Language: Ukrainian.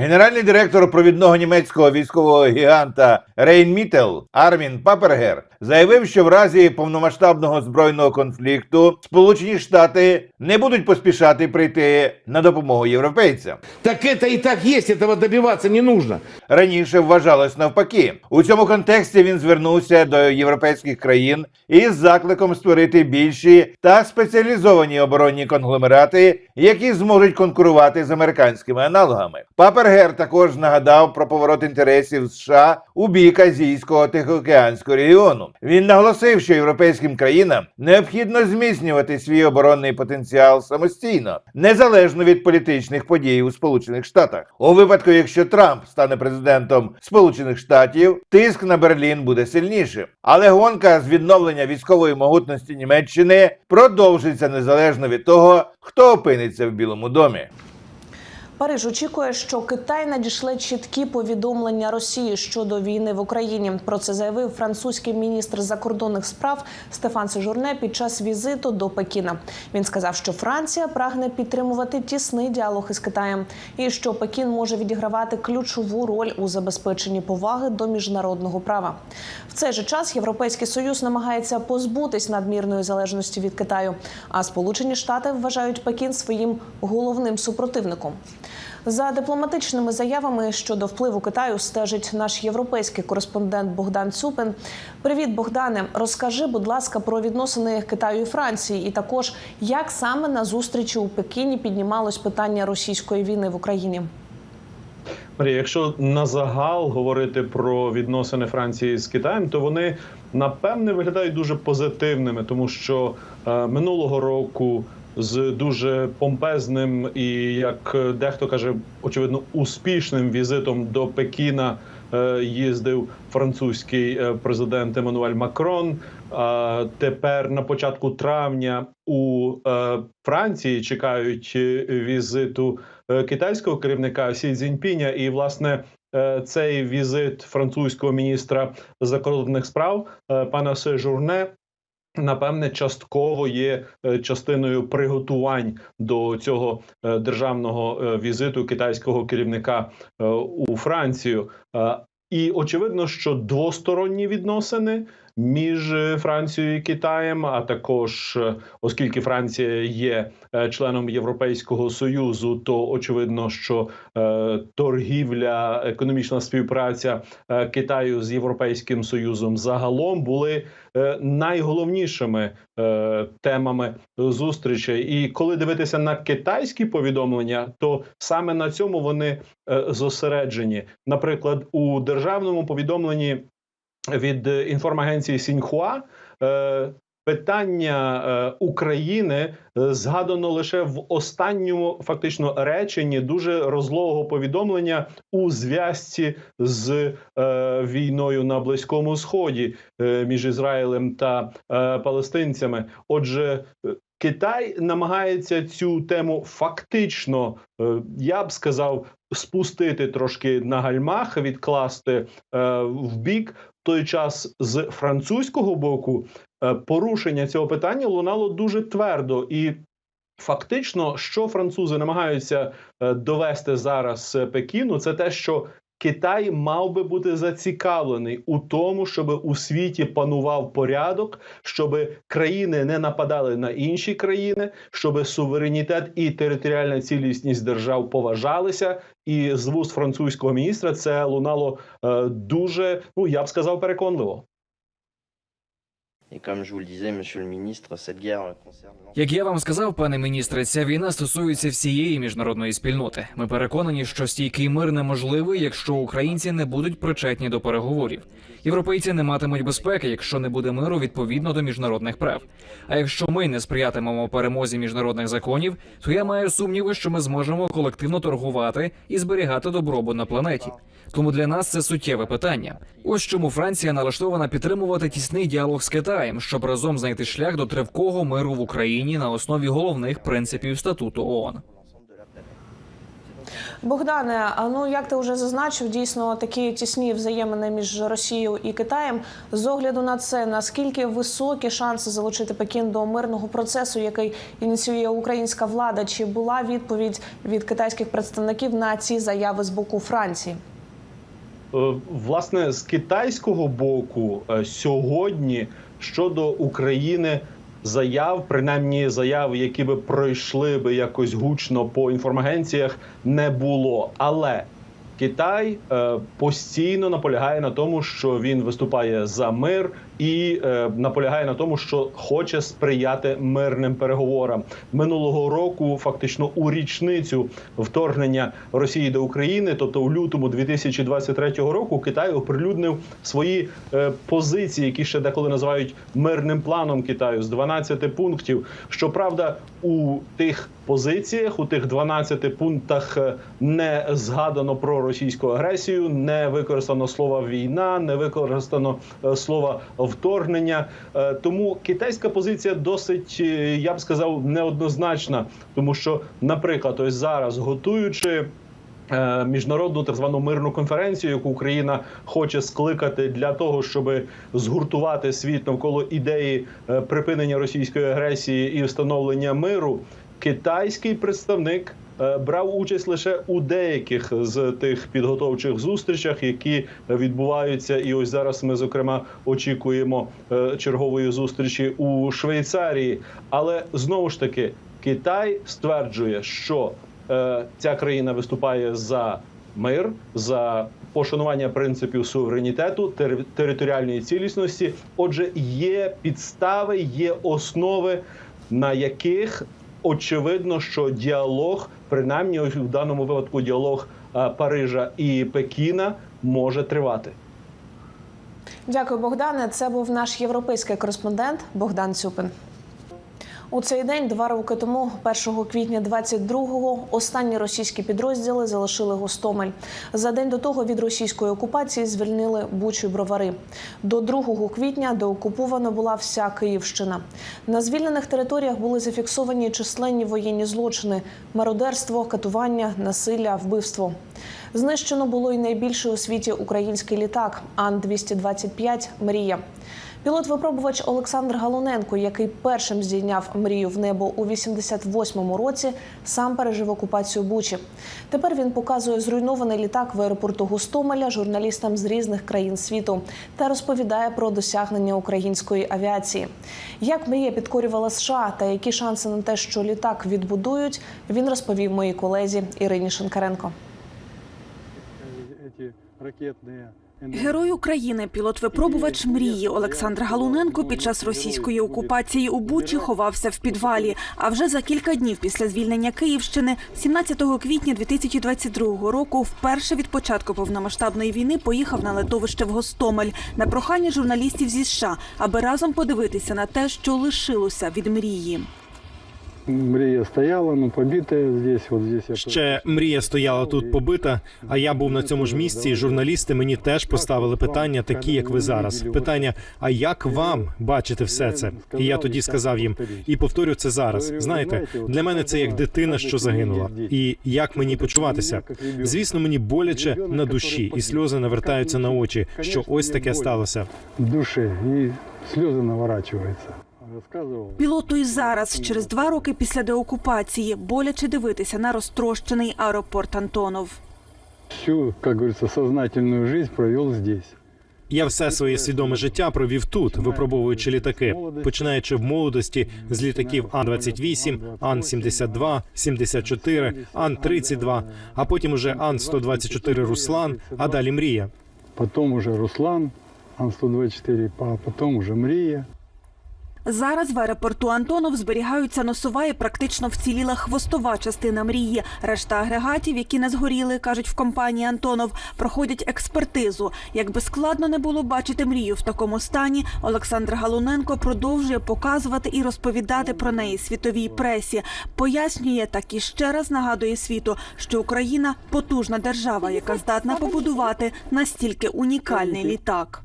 Генеральний директор провідного німецького військового гіганта Рейнмітел Армін Папергер заявив, що в разі повномасштабного збройного конфлікту Сполучені Штати не будуть поспішати прийти на допомогу європейцям. Так это и так есть, этого добиваться не нужно. Раніше вважалось навпаки. У цьому контексті він звернувся до європейських країн із закликом створити більші та спеціалізовані оборонні конгломерати, які зможуть конкурувати з американськими аналогами. Папергер також нагадав про поворот інтересів США у бік азійського тихоокеанського регіону. Він наголосив, що європейським країнам необхідно зміцнювати свій оборонний потенціал самостійно, незалежно від політичних подій у Сполучених Штатах. У випадку, якщо Трамп стане президентом Сполучених Штатів, тиск на Берлін буде сильнішим. Але гонка з відновлення військової могутності Німеччини продовжиться незалежно від того, хто опиниться в Білому домі. Париж очікує, що Китай надішле чіткі повідомлення Росії щодо війни в Україні. Про це заявив французький міністр закордонних справ Стефан Сежурне під час візиту до Пекіна. Він сказав, що Франція прагне підтримувати тісний діалог із Китаєм і що Пекін може відігравати ключову роль у забезпеченні поваги до міжнародного права. В цей же час Європейський союз намагається позбутись надмірної залежності від Китаю. А Сполучені Штати вважають Пекін своїм головним супротивником. За дипломатичними заявами щодо впливу Китаю стежить наш європейський кореспондент Богдан Цюпин. Привіт, Богдане. Розкажи, будь ласка, про відносини Китаю і Франції, і також як саме на зустрічі у Пекіні піднімалось питання російської війни в Україні. Марія, якщо на загал говорити про відносини Франції з Китаєм, то вони напевне виглядають дуже позитивними, тому що е, минулого року з дуже помпезним і, як дехто каже, очевидно, успішним візитом до Пекіна е, їздив французький е, президент Еммануель Макрон. А тепер на початку травня у е, Франції чекають візиту китайського керівника Сі Цзіньпіня. І власне цей візит французького міністра закордонних справ пана Сежурне. Напевне, частково є е, частиною приготувань до цього е, державного е, візиту китайського керівника у Францію. І очевидно, що двосторонні відносини між е, Францією і Китаєм, а також е, оскільки Франція є е, членом Європейського союзу, то очевидно, що торгівля, економічна співпраця Китаю з Європейським Союзом загалом були найголовнішими темами зустрічей. І коли дивитися на китайські повідомлення, то саме на цьому вони зосереджені. Наприклад, у державному повідомленні від е, інформагенції Сіньхуа е, питання е, України згадано лише в останньому фактично реченні дуже розлогого повідомлення у зв'язці з війною на Близькому Сході між Ізраїлем та палестинцями. Отже, Китай намагається цю тему фактично, е, я б сказав, спустити трошки на гальмах, відкласти е, в бік. Той час з французького боку е, порушення цього питання лунало дуже твердо і. Фактично, що французи намагаються довести зараз Пекіну, це те, що Китай мав би бути зацікавлений у тому, щоб у світі панував порядок, щоб країни не нападали на інші країни, щоб суверенітет і територіальна цілісність держав поважалися. І з вуст французького міністра це лунало е, дуже, ну я б сказав, переконливо. Як я вам сказав, пане міністре, ця війна стосується всієї міжнародної спільноти. Ми переконані, що стійкий мир неможливий, якщо українці не будуть причетні до переговорів. Європейці не матимуть безпеки, якщо не буде миру відповідно до міжнародних прав. А якщо ми не сприятимемо перемозі міжнародних законів, то я маю сумніви, що ми зможемо колективно торгувати і зберігати добробут на планеті. Тому для нас це суттєве питання. Ось чому Франція налаштована підтримувати тісний діалог з Китаєм, щоб разом знайти шлях до тривкого миру в Україні на основі головних принципів статуту ООН. Богдане, а ну як ти вже зазначив, дійсно такі тісні взаємини між Росією і Китаєм. З огляду на це, наскільки високі шанси залучити Пекін до мирного процесу, який ініціює українська влада? Чи була відповідь від китайських представників на ці заяви з боку Франції? Е, Власне, з китайського боку е, сьогодні щодо України заяв, принаймні заяв, які би пройшли би якось гучно по інформагенціях, не було. Але Китай е, постійно наполягає на тому, що він виступає за мир і е, наполягає на тому, що хоче сприяти мирним переговорам минулого року. Фактично у річницю вторгнення Росії до України, тобто у лютому 2023 року, Китай оприлюднив свої е, позиції, які ще деколи називають мирним планом Китаю з 12 пунктів. Щоправда, у тих позиціях, у тих 12 пунктах е, не згадано про російську агресію, не використано слова війна, не використано е, слова вторгнення. Е, Тому китайська позиція досить, я б сказав, неоднозначна, тому що, наприклад, ось зараз готуючи. Е, Міжнародну так звану мирну конференцію, яку Україна хоче скликати для того, щоб згуртувати світ навколо ідеї е, припинення російської агресії і встановлення миру. Китайський представник е, брав участь лише у деяких з тих підготовчих зустрічах, які відбуваються. І ось зараз ми зокрема очікуємо чергової зустрічі у Швейцарії. Але знову ж таки, Китай стверджує, що ця країна виступає за мир, за пошанування принципів суверенітету, тери- територіальної цілісності. Отже, є підстави, є основи, на яких очевидно, що діалог, принаймні в даному випадку, діалог е, Парижа і Пекіна може тривати. Дякую, Богдане. Це був наш європейський кореспондент Богдан Цюпин. У цей день, два роки тому, 1 квітня 22-го, останні російські підрозділи залишили Гостомель. За день до того від російської окупації звільнили Бучу і Бровари. До 2 квітня деокупована була вся Київщина. На звільнених територіях були зафіксовані численні воєнні злочини: мародерство, катування, насилля, вбивство. Знищено було й найбільший у світі український літак Ан-225 Мрія. Пілот-випробувач Олександр Галуненко, який першим здійняв мрію в небо у 88-му році, сам пережив окупацію Бучі. Тепер він показує зруйнований літак в аеропорту Гостомеля журналістам з різних країн світу та розповідає про досягнення української авіації. Як мрія підкорювала США та які шанси на те, що літак відбудують, він розповів моїй колезі Ірині Шинкаренко. Эти ракетные Герой України, пілот-випробувач мрії Олександр Галуненко під час російської окупації у Бучі ховався в підвалі. А вже за кілька днів після звільнення Київщини, 17 квітня 2022 року, вперше від початку повномасштабної війни поїхав на летовище в Гостомель на прохання журналістів зі США, аби разом подивитися на те, що лишилося від мрії. Мрия стояла, но побитая здесь, вот здесь. я Ще мрія стояла тут побита, а я був на цьому ж місці. і Журналісти мені теж поставили питання, такі як ви зараз. Питання: а як вам бачити все це? І я тоді сказав їм і повторю це зараз. Знаєте, для мене це як дитина, що загинула, і як мені почуватися. Звісно, мені боляче на душі, і сльози навертаються на очі, що ось таке сталося. в душе, и слезы наворачиваются. Рассказывал. Пілоту і зараз, через два роки після деокупації, боляче дивитися на розтрощений аеропорт Антонов. Всю, как говорится, сознательную жизнь провел здесь. Я все своє свідоме життя провів тут, випробовуючи літаки, починаючи в молодості з літаків Ан-28, Ан-72, 74, Ан-32, а потім уже Ан-124 Руслан, а далі мрія. Потом уже Руслан, Ан-124, а потом уже Мрия. Зараз в аеропорту Антонов зберігаються носова і практично вціліла хвостова частина мрії. Решта агрегатів, які не згоріли, кажуть в компанії Антонов, проходять експертизу. Якби складно не було бачити мрію в такому стані, Олександр Галуненко продовжує показувати і розповідати про неї світовій пресі. Пояснює так і ще раз нагадує світу, що Україна потужна держава, яка здатна побудувати настільки унікальний літак.